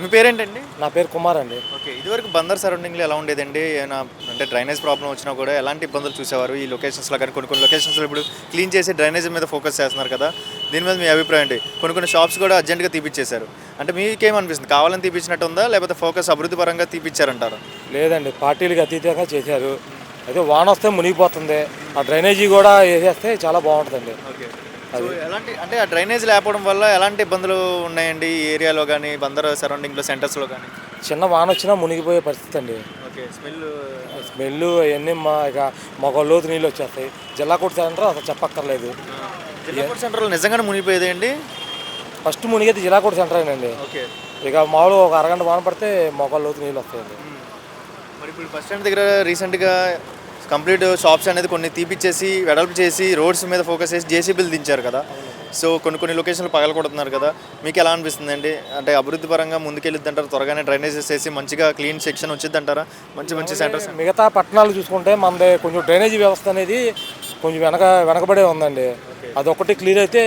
మీ పేరేంటండి? నా పేరు కుమార్ అండి. ఓకే ఇదివరకు బందర్ సరౌండింగ్లో ఎలా ఉండేదండి? ఏమైనా అంటే డ్రైనేజ్ ప్రాబ్లం వచ్చినా కూడా ఎలాంటి ఇబ్బందులు చూసేవారు? ఈ లొకేషన్స్లో కానీ కొన్ని కొన్ని లొకేషన్స్లో ఇప్పుడు క్లీన్ చేసి డ్రైనేజ్ మీద ఫోకస్ చేస్తున్నారు కదా దీని మీద మీ అభిప్రాయం ఏంటి? కొన్ని కొన్ని షాప్స్ కూడా అర్జెంట్గా తీపిచ్చేశారు. అంటే మీకేమనిపిస్తుంది? కావాలని తీపిచ్చినట్టు ఉందా లేకపోతే ఫోకస్ అభివృద్ధి పరంగా తీపిచ్చారంటారు? లేదండి పార్టీలకు అతీతంగా చేశారు. అయితే వాన వస్తే మునిగిపోతుంది. ఆ డ్రైనేజీ కూడా వేసేస్తే చాలా బాగుంటుందండి. ఓకే. సో ఎలాంటి అంటే ఆ డ్రైనేజ్ లేకపోవడం వల్ల ఎలాంటి ఇబ్బందులు ఉన్నాయండి ఈ ఏరియాలో కానీ బందర్ సరౌండింగ్లో సెంటర్స్లో కానీ? చిన్న వాన వచ్చినా మునిగిపోయే పరిస్థితి అండి. ఓకే స్మెల్ స్మెల్ అవన్నీ మా ఇక మాకు లోతు నీళ్ళు వచ్చేస్తాయి. జిల్లా కొట్టి సెంటర్ అసలు చెప్పక్కర్లేదు. జిల్లా కోర్ట్ సెంటర్లో నిజంగానే మునిగిపోయేది అండి ఫస్ట్ మునిగేది జిల్లా కొట్టి సెంటర్ అండి ఓకే. ఇక మామూలు ఒక అరగంట వాన పడితే మొక్కలు లోతు నీళ్ళు వస్తాయండి. మరి ఇప్పుడు బస్ స్టాండ్ దగ్గర రీసెంట్గా కంప్లీట్ షాప్స్ అనేది కొన్ని తీపిచ్చేసి వెడల్పు చేసి రోడ్స్ మీద ఫోకస్ చేసి జేసీబీలు దించారు కదా. సో కొన్ని కొన్ని లొకేషన్లు పగలగొడుతున్నారు కదా. మీకు ఎలా అనిపిస్తుంది అండి అంటే అభివృద్ధి పరంగా ముందుకెళ్ళిద్ది అంటారు త్వరగానే డ్రైనేజెస్ వేసి మంచిగా క్లీన్ సెక్షన్ వచ్చింది అంటారా మంచి మంచి సెంటర్స్. మిగతా పట్టణాలు చూసుకుంటే మనది కొంచెం డ్రైనేజీ వ్యవస్థ అనేది కొంచెం వెనక వెనకబడే ఉందండి. అదొకటి క్లియర్ అయితే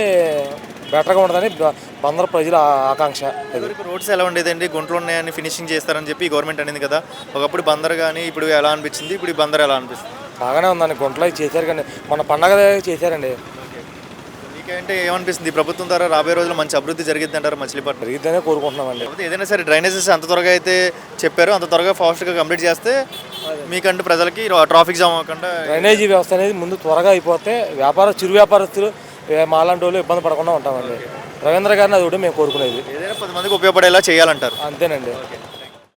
బెటర్గా ఉంటుందని బ- బందర్ ప్రజల ఆకాంక్ష రోడ్స్ ఎలా ఉండేదండి? గుంటలు ఉన్నాయని ఫినిషింగ్ చేస్తారని చెప్పి గవర్నమెంట్ అనేది కదా. ఒకప్పుడు బందర్ కానీ ఇప్పుడు ఎలా అనిపించింది? ఇప్పుడు ఈ బందర్ ఎలా అనిపిస్తుంది? బాగానే ఉందండి. గుంటలో చేశారు కానీ మన పండగ చేశారండి. మీకంటే ఏమనిపిస్తుంది? ప్రభుత్వం ద్వారా రాబోయే రోజుల్లో మంచి అభివృద్ధి జరిగిద్ది అంటారు మచిలీపట్నం? జరిగిద్దనే కోరుకుంటున్నామండి. ఏదైనా సరే డ్రైనేజెస్ అంత త్వరగా అయితే చెప్పారో. అంత త్వరగా ఫాస్ట్గా కంప్లీట్ చేస్తే మీకంటూ ప్రజలకి ట్రాఫిక్ జామ్ అవ్వకుండా డ్రైనేజీ వ్యవస్థ అనేది ముందు త్వరగా అయిపోతే వ్యాపార చిరు వ్యాపారస్తులు మాలాంటి వాళ్ళు ఇబ్బంది పడకుండా ఉంటామండి. రవీంద్ర గారిని అది కూడా మేము కోరుకునేది. ఏదైనా పది మందికి ఉపయోగపడేలా చేయాలంటారు. అంతేనండి.